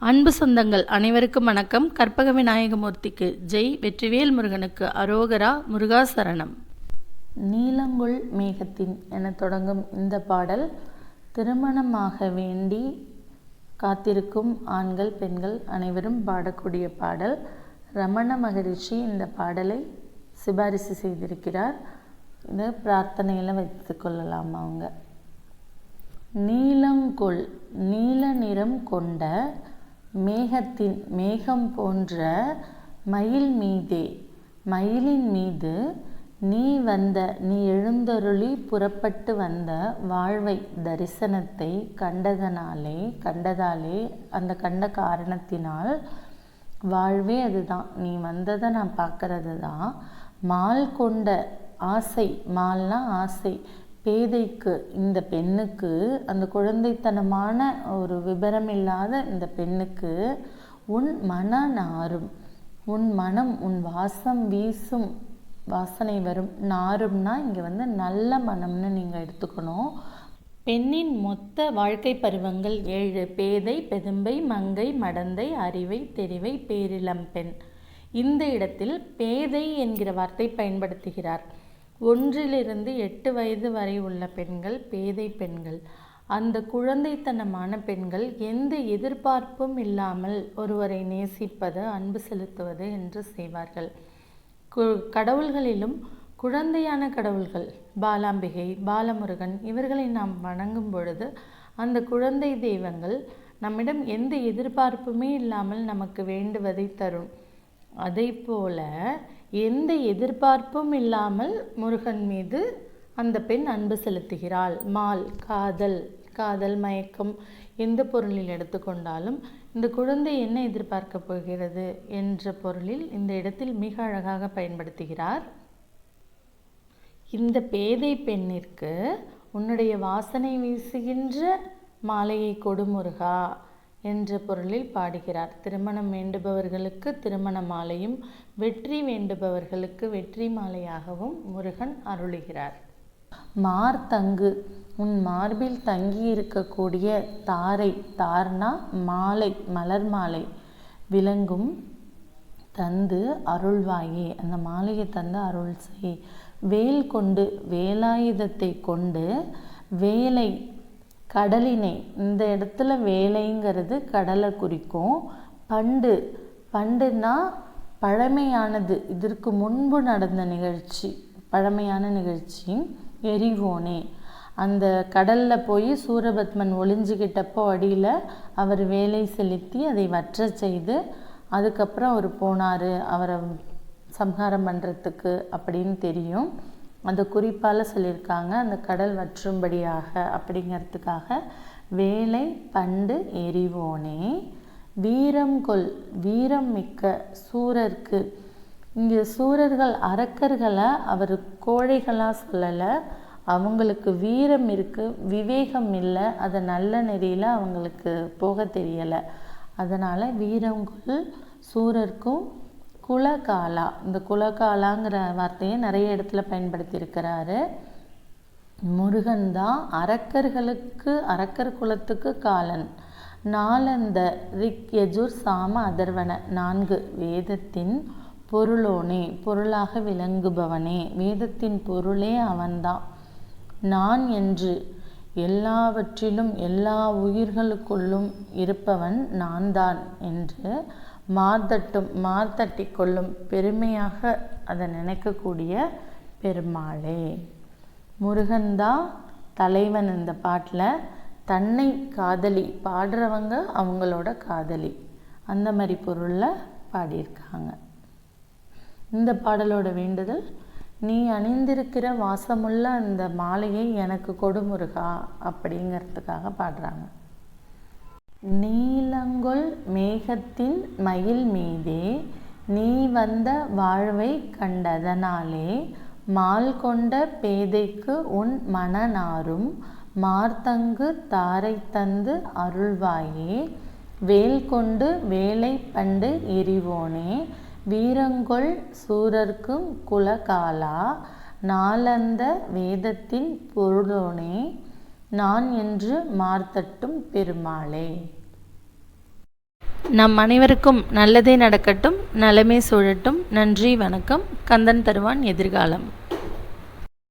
அன்பு சொந்தங்கள் அனைவருக்கும் வணக்கம். கற்பக விநாயகமூர்த்திக்கு ஜெய். வெற்றிவேல் முருகனுக்கு அரோகரா முருகாசரணம். நீலங்குள் மேகத்தின் என தொடங்கும் இந்த பாடல் திருமணமாக வேண்டி காத்திருக்கும் ஆண்கள் பெண்கள் அனைவரும் பாடக்கூடிய பாடல். ரமண மகரிஷி இந்த பாடலை சிபாரிசு செய்திருக்கிறார். இதை பிரார்த்தனையில் வைத்துக்கொள்ளலாம் அவங்க. நீலங்கொள் நீல நிறம் கொண்ட மேகத்தின் மேகம் போன்ற மயில் மீதே மயிலின் மீது நீ வந்த நீ எழுந்தருளி புறப்பட்டு வந்த வாழ்வை தரிசனத்தை கண்டதனாலே கண்டதாலே அந்த கண்ட காரணத்தினால் வாழ்வே அதுதான். நீ வந்ததை நான் பார்க்கறது தான் மால் கொண்ட ஆசை மால்னா ஆசை. பேதைக்கு இந்த பெண்ணுக்கு அந்த குழந்தைத்தனமான ஒரு விபரம் இல்லாத இந்த பெண்ணுக்கு உன் மன நாரும். உன் மனம் உன் வாசம் வீசும் வாசனை வரும். நாரும்னா இங்கே வந்து நல்ல மனம்னு நீங்கள் எடுத்துக்கணும். பெண்ணின் மொத்த வாழ்க்கை பருவங்கள் ஏழு. பேதை பெதும்பை மங்கை மடந்தை அறிவை தெரிவை பேரிளம் பெண். இந்த இடத்தில் பேதை என்கிற வார்த்தை பயன்படுத்துகிறார். ஒன்றிலிருந்து எட்டு வயது வரை உள்ள பெண்கள் பேதை பெண்கள். அந்த குழந்தைத்தனமான பெண்கள் எந்த எதிர்பார்ப்பும் இல்லாமல் ஒருவரை நேசிப்பது அன்பு செலுத்துவது என்று செய்வார்கள். கு கடவுள்களிலும் குழந்தையான கடவுள்கள் பாலாம்பிகை பாலமுருகன் இவர்களை நாம் வணங்கும் பொழுது அந்த குழந்தை தெய்வங்கள் நம்மிடம் எந்த எதிர்பார்ப்புமே இல்லாமல் நமக்கு வேண்டுவதை தரும். அதை போல எந்த எதிர்பார்ப்பும் இல்லாமல் முருகன் மீது அந்த பெண் அன்பு செலுத்துகிறாள். மால் காதல் காதல் மயக்கம் எந்த பொருளில் எடுத்துக்கொண்டாலும் இந்த குழந்தை என்ன எதிர்பார்க்க போகிறது என்ற பொருளில் இந்த இடத்தில் மிக அழகாக பயன்படுத்துகிறார். இந்த பேதை பெண்ணிற்கு உன்னுடைய வாசனை வீசுகின்ற மாலையை கொடுமுருகா என்ற பொருளில் பாடுகிறார். திருமணம் வேண்டுபவர்களுக்கு திருமண மாலையும் வெற்றி வேண்டுபவர்களுக்கு வெற்றி மாலையாகவும் முருகன் அருளுகிறார். மார்த்தங்கு உன் மார்பில் தங்கி இருக்கக்கூடிய தாரை தார்னா மாலை மலர் மாலை. விளங்கும் தந்து அருள்வாயே. அந்த மாலையை தந்து அருள் செய். வேல் கொண்டு வேலாயுதத்தை கொண்டு வேலை கடலினை இந்த இடத்துல வேலைங்கிறது கடலை குறிக்கும். பண்டு பண்டுன்னா பழமையானது. இதற்கு முன்பு நடந்த நிகழ்ச்சி பழமையான நிகழ்ச்சி எரிவோனே அந்த கடலில் போய் சூரபத்மன் ஒளிஞ்சுக்கிட்டப்போ அடியில் அவர் வேலை செலுத்தி அதை வற்ற செய்து அதுக்கப்புறம் அவர் போனார். அவரை சம்ஹாரம் பண்ணுறதுக்கு அப்படின்னு தெரியும். அந்த குறிப்பால் சொல்லியிருக்காங்க அந்த கடல் வற்றும்படியாக அப்படிங்கிறதுக்காக வேலை பண்டு எரிவோனே வீரம் கொல் வீரம் மிக்க சூரர்க்கு. இங்கே சூரர்கள் அரக்கர்களை அவர் கோழைகளாக சொல்லலை அவங்களுக்கு வீரம் இருக்குது விவேகம் இல்லை அதை நல்ல நெறியில் அவங்களுக்கு போக தெரியலை. அதனால் வீரங்குள் சூரர்க்கும் குலகாலா. இந்த குலகாலாங்கிற வார்த்தையை நிறைய இடத்துல பயன்படுத்தியிருக்கிறாரு. முருகன் தான் அரக்கர்களுக்கு அரக்கர் குலத்துக்கு காலன். நாலந்த ரிக் யஜுர் சாம அதர்வன. நான்கு வேதத்தின் பொருளோனே பொருளாக விளங்குபவனே. வேதத்தின் பொருளே அவன்தான். நான் என்று எல்லாவற்றிலும் எல்லா உயிர்களுக்குள்ளும் இருப்பவன் நான் தான் என்று மார்தட்டும் மார்தட்டி கொள்ளும் பெருமையாக அதை நினைக்கக்கூடிய பெருமாளே. முருகன்தா தலைவன் இந்த பாட்டில் தன்னை காதலி பாடுறவங்க அவங்களோட காதலி. அந்த மாதிரி பொருளில் பாடியிருக்காங்க. இந்த பாடலோட வேண்டுதல் நீ அணிந்திருக்கிற வாசமுள்ள அந்த மாலையை எனக்கு கொடுமுருகா அப்படிங்கிறதுக்காக பாடுறாங்க. நீலங்கொல் மேகத்தின் மயில் மீதே நீ வந்த வாழ்வை கண்டதனாலே மால் கொண்ட பேதைக்கு உன் மனநாரும் மார்த்தங்கு தாரை தந்து அருள்வாயே. வேல் கொண்டு வேலை பண்டு எரிவோனே வீரங்கொள் சூரர்க்கும் குலகாலா. நாளந்த வேதத்தின் பொருளோனே. நான் என்று மார்த்தட்டும் பெருமாளே. நம் அனைவருக்கும் நல்லதே நடக்கட்டும் நலமே சூழட்டும். நன்றி வணக்கம். கந்தன் தருவான் எதிர்காலம்.